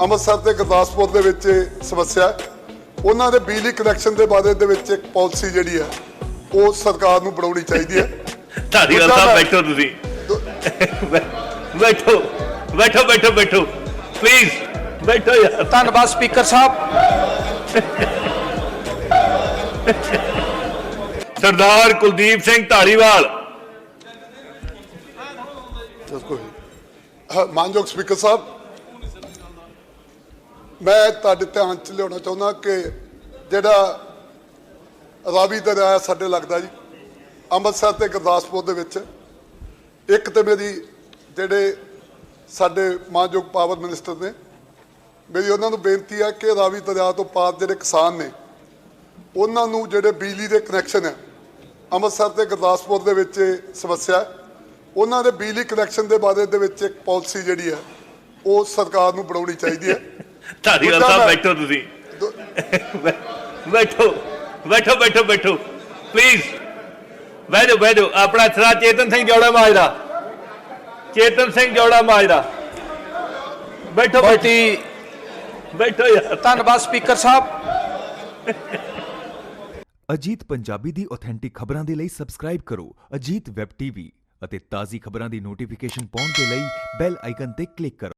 ਅੰਮ੍ਰਿਤਸਰ ਤੇ ਗੁਰਦਾਸਪੁਰ ਦੇ ਵਿੱਚ ਸਮੱਸਿਆ। ਉਹਨਾਂ ਦੇ ਬਿਜਲੀ ਕਨੈਕਸ਼ਨ ਦੇ ਬਾਰੇ ਦੇ ਵਿੱਚ ਇੱਕ ਪਾਲਿਸੀ ਜਿਹੜੀ ਹੈ ਉਹ ਸਰਕਾਰ ਨੂੰ ਬਣਾਉਣੀ ਚਾਹੀਦੀ ਹੈ। ਧਾਰੀਵਾਲ ਸਾਹਿਬ ਬੈਠੋ ਤੁਸੀਂ। ਬੈਠੋ। ਬੈਠੋ ਬੈਠੋ ਬੈਠੋ। ਪਲੀਜ਼ ਬੈਠੋ ਯਾਰ। ਧੰਨਵਾਦ ਸਪੀਕਰ ਸਾਹਿਬ। ਸਰਦਾਰ ਕੁਲਦੀਪ ਸਿੰਘ ਧਾਰੀਵਾਲ। ਮਾਨਯੋਗ ਸਪੀਕਰ ਸਾਹਿਬ ਮੈਂ ਤੁਹਾਡੇ ਧਿਆਨ ਚ ਲਿਆਉਣਾ ਚਾਹੁੰਦਾ ਕਿ ਜਿਹੜਾ ਰਾਵੀ ਦਰਿਆ ਹੈ ਸਾਡੇ ਲੱਗਦਾ ਜੀ, ਅੰਮ੍ਰਿਤਸਰ ਤੇ ਗੁਰਦਾਸਪੁਰ ਦੇ ਵਿੱਚ, ਇੱਕ ਤੇ ਮੇਰੀ ਜਿਹੜੇ ਸਾਡੇ ਮਾਨਯੋਗ ਪਾਵਰ ਮਿਨਿਸਟਰ ਨੇ, ਮੇਰੀ ਉਹਨਾਂ ਨੂੰ ਬੇਨਤੀ ਹੈ ਕਿ ਰਾਵੀ ਦਰਿਆ ਤੋਂ ਪਾਰ ਜਿਹੜੇ ਕਿਸਾਨ ਨੇ, ਉਹਨਾਂ ਨੂੰ ਜਿਹੜੇ ਬਿਜਲੀ ਦੇ ਕਨੈਕਸ਼ਨ ਹੈ ਅੰਮ੍ਰਿਤਸਰ ਤੇ ਗੁਰਦਾਸਪੁਰ ਦੇ ਵਿੱਚ ਇਹ ਸਮੱਸਿਆ, ਉਹਨਾਂ ਦੇ ਬਿਜਲੀ ਕਨੈਕਸ਼ਨ ਦੇ ਬਾਰੇ ਦੇ ਵਿੱਚ ਇੱਕ ਪਾਲਿਸੀ ਜਿਹੜੀ ਹੈ ਉਹ ਸਰਕਾਰ ਨੂੰ ਬਣਾਉਣੀ ਚਾਹੀਦੀ ਹੈ ਧਾਰੀਵਾਲ ਸਾਹਿਬ ਬੈਠੋ ਤੁਸੀਂ। ਬੈਠੋ ਬੈਠੋ ਬੈਠੋ ਬੈਠੋ। ਪਲੀਜ਼ ਬਹਿ ਜਾਓ ਆਪਣਾ ਸਰਾ ਚੇਤਨ ਸਿੰਘ ਜੋੜਾ ਮਾਜਰਾ ਚੇਤਨ ਸਿੰਘ ਜੋੜਾ ਮਾਜਰਾ ਬੈਠੋ ਬੈਠੋ। ਬੈਠੋ ਯਾਰ। ਧੰਨਵਾਦ ਸਪੀਕਰ ਸਾਹਿਬ। ਅਜੀਤ ਪੰਜਾਬੀ ਦੀ ਆਥੈਂਟਿਕ ਖਬਰਾਂ ਦੇ ਲਈ ਸਬਸਕ੍ਰਾਈਬ ਕਰੋ ਅਜੀਤ ਵੈਬ ਟੀਵੀ ਅਤੇ ਤਾਜ਼ੀ ਖਬਰਾਂ ਦੀ ਨੋਟੀਫਿਕੇਸ਼ਨ ਪਾਉਣ ਦੇ ਲਈ ਬੈਲ ਆਈਕਨ ਤੇ ਕਲਿੱਕ ਕਰੋ।